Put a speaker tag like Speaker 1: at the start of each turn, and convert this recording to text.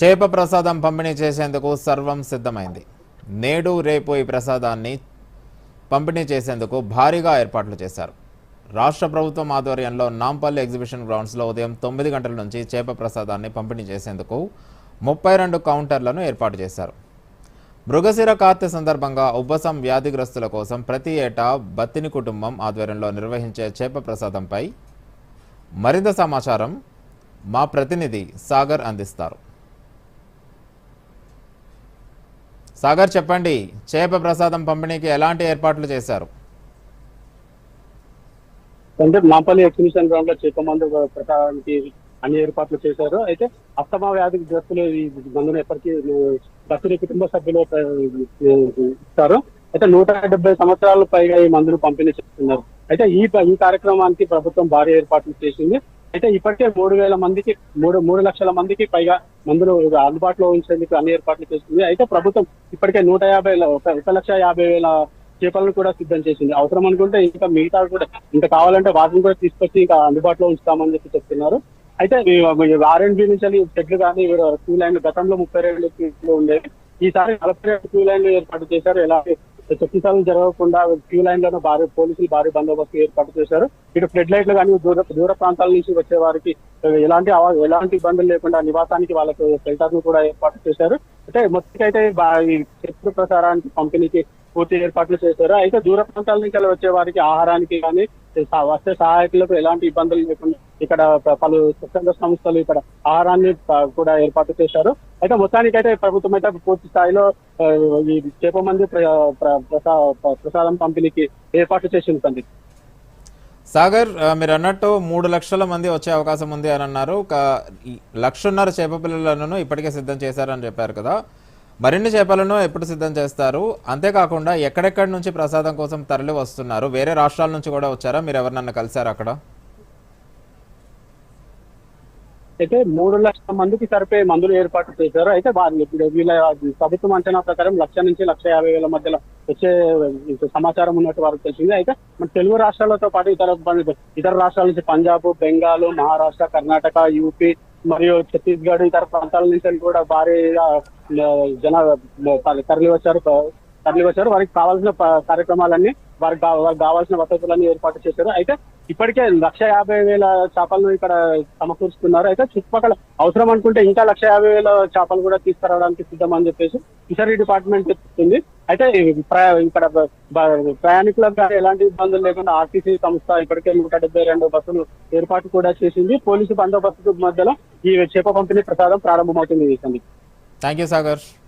Speaker 1: చేప ప్రసాదం పంపిణీ చేసేందుకు సర్వం సిద్ధమైంది. నేడు రేపు ఈ ప్రసాదాన్ని పంపిణీ చేసేందుకు భారీగా ఏర్పాట్లు చేశారు. రాష్ట్ర ప్రభుత్వం ఆధ్వర్యంలో నాంపల్లి ఎగ్జిబిషన్ గ్రౌండ్స్లో ఉదయం తొమ్మిది గంటల నుంచి చేప ప్రసాదాన్ని పంపిణీ చేసేందుకు ముప్పై రెండు కౌంటర్లను ఏర్పాటు చేశారు. మృగశిర కార్తె సందర్భంగా ఉబ్బసం వ్యాధిగ్రస్తుల కోసం ప్రతి ఏటా బత్తిని కుటుంబం ఆధ్వర్యంలో నిర్వహించే చేప ప్రసాదంపై మరింత సమాచారం మా ప్రతినిధి సాగర్ అందిస్తారు. సాగర్ చెప్పండి చేప ప్రసాదం పంపిణీకి ఎలాంటి ఏర్పాట్లు చేశారు?
Speaker 2: అంటే నాంపల్లి ఎగ్జిబిషన్ గ్రౌండ్లో చేప మందు ప్రసాదానికి అన్ని ఏర్పాట్లు చేశారు. అయితే అస్తమా వ్యాధికి గ్రస్తులు ఈ మందును ఎప్పటికీ బతుని కుటుంబ సభ్యులు ఇస్తారు. అయితే నూట డెబ్బై సంవత్సరాల పైగా ఈ మందును పంపిణీ చేస్తున్నారు. అయితే ఈ ఈ కార్యక్రమానికి ప్రభుత్వం భారీ ఏర్పాట్లు చేసింది. అయితే ఇప్పటికే మూడు వేల మందికి మూడు మూడు లక్షల మందికి పైగా మందులు అందుబాటులో ఉంచేందుకు అన్ని ఏర్పాట్లు చేస్తుంది. అయితే ప్రభుత్వం ఇప్పటికే నూట యాభై ఒక లక్ష యాభై వేల చేపలను కూడా సిద్ధం చేసింది. అవసరం అనుకుంటే ఇంకా మిగతా కూడా ఇంకా కావాలంటే వాటిని కూడా తీసుకొచ్చి ఇంకా అందుబాటులో ఉంచుతామని చెప్పి చెప్తున్నారు. అయితే ఆర్ఎండ్బి నుంచి చెట్లు కానీ క్యూ లైన్ గతంలో ముప్పై రెండు క్యూలు ఉండేవి. ఈసారి నలభై రెండు క్యూ లైన్లు ఏర్పాటు చేశారు. ఎలాంటి చట్టిసాలు జరగకుండా క్యూ లైన్లో భారీ పోలీసులు భారీ బందోబస్తు ఏర్పాటు చేశారు. ఇటు ఫ్లడ్ లైట్లు కానీ దూర దూర ప్రాంతాల నుంచి వచ్చే వారికి ఎలాంటి ఎలాంటి ఇబ్బందులు లేకుండా నివాసానికి వాళ్ళకు షెల్టర్ను కూడా ఏర్పాటు చేశారు. అంటే మొత్తం బా- ఈ చెట్టు ప్రసారానికి పంపిణీకి పూర్తి ఏర్పాట్లు చేశారు. అయితే దూర ప్రాంతాల నుంచి అలా వచ్చే వారికి ఆహారానికి కానీ వస్తే సహాయకులకు ఎలాంటి ఇబ్బందులు లేకుండా ఇక్కడ పలు స్వచ్ఛంద సంస్థలు ఇక్కడ ఆహారాన్ని కూడా ఏర్పాటు చేశారు. అయితే మొత్తానికైతే ప్రభుత్వం అయితే పూర్తి స్థాయిలో ఈ చేప మంది ప్ర- ప్ర- ప్రసా- ప్రసాదం పంపిణీకి ఏర్పాటు చేసి ఉంటుంది
Speaker 1: సాగర్ మీరు అన్నట్టు మూడు లక్షల మంది వచ్చే అవకాశం ఉంది అని అన్నారు. ఒక లక్షన్నర చేప పిల్లలను ఇప్పటికే సిద్ధం చేశారని చెప్పారు కదా. మరిన్ని చేపలను ఎప్పుడు సిద్ధం చేస్తారు? అంతేకాకుండా ఎక్కడెక్కడి నుంచి ప్రసాదం కోసం తరలి వస్తున్నారు వేరే రాష్ట్రాల నుంచి కూడా వచ్చారా? మీరు ఎవరినన్నా కలిశారు అక్కడ?
Speaker 2: అయితే మూడు లక్షల మందికి సరిపోయే మందులు ఏర్పాటు చేశారు. అయితే వాళ్ళు ఇప్పుడు వీళ్ళ ప్రభుత్వం అంచనా ప్రకారం లక్ష నుంచి లక్ష యాభై వేల మధ్యలో వచ్చే సమాచారం ఉన్నట్టు వారికి తెలిసింది. అయితే మన తెలుగు రాష్ట్రాలతో పాటు ఇతర ఇతర రాష్ట్రాల నుంచి పంజాబ్ బెంగాల్ మహారాష్ట్ర కర్ణాటక యూపీ మరియు ఛత్తీస్గఢ్ ఇతర ప్రాంతాల నుంచి కూడా భారీగా జన తరలి వచ్చారు తరలి వచ్చారు వారికి కావాల్సిన కార్యక్రమాలన్నీ వారికి వారికి కావాల్సిన వసతులన్నీ ఏర్పాటు చేశారు. అయితే ఇప్పటికే లక్ష యాభై వేల చేపలను ఇక్కడ సమకూరుస్తున్నారు. అయితే చుట్టుపక్కల అవసరం అనుకుంటే ఇంకా లక్ష యాభై వేల చేపలు కూడా తీసుకురావడానికి సిద్ధమని చెప్పేసి ఫిషరీ డిపార్ట్మెంట్ చెప్తుంది. అయితే ప్ర- ఇక్కడ ప్రయాణికులకు కానీ ఎలాంటి ఇబ్బందులు లేకుండా ఆర్టీసీ సంస్థ ఇప్పటికే నూట డెబ్బై రెండు బస్సులు ఏర్పాటు కూడా చేసింది. పోలీసు బందోబస్తు మధ్యలో ఈ చేప పంపిణీ ప్రసాదం ప్రారంభమవుతుంది ఈ సందర్భంగా.
Speaker 1: Thank you Sagar.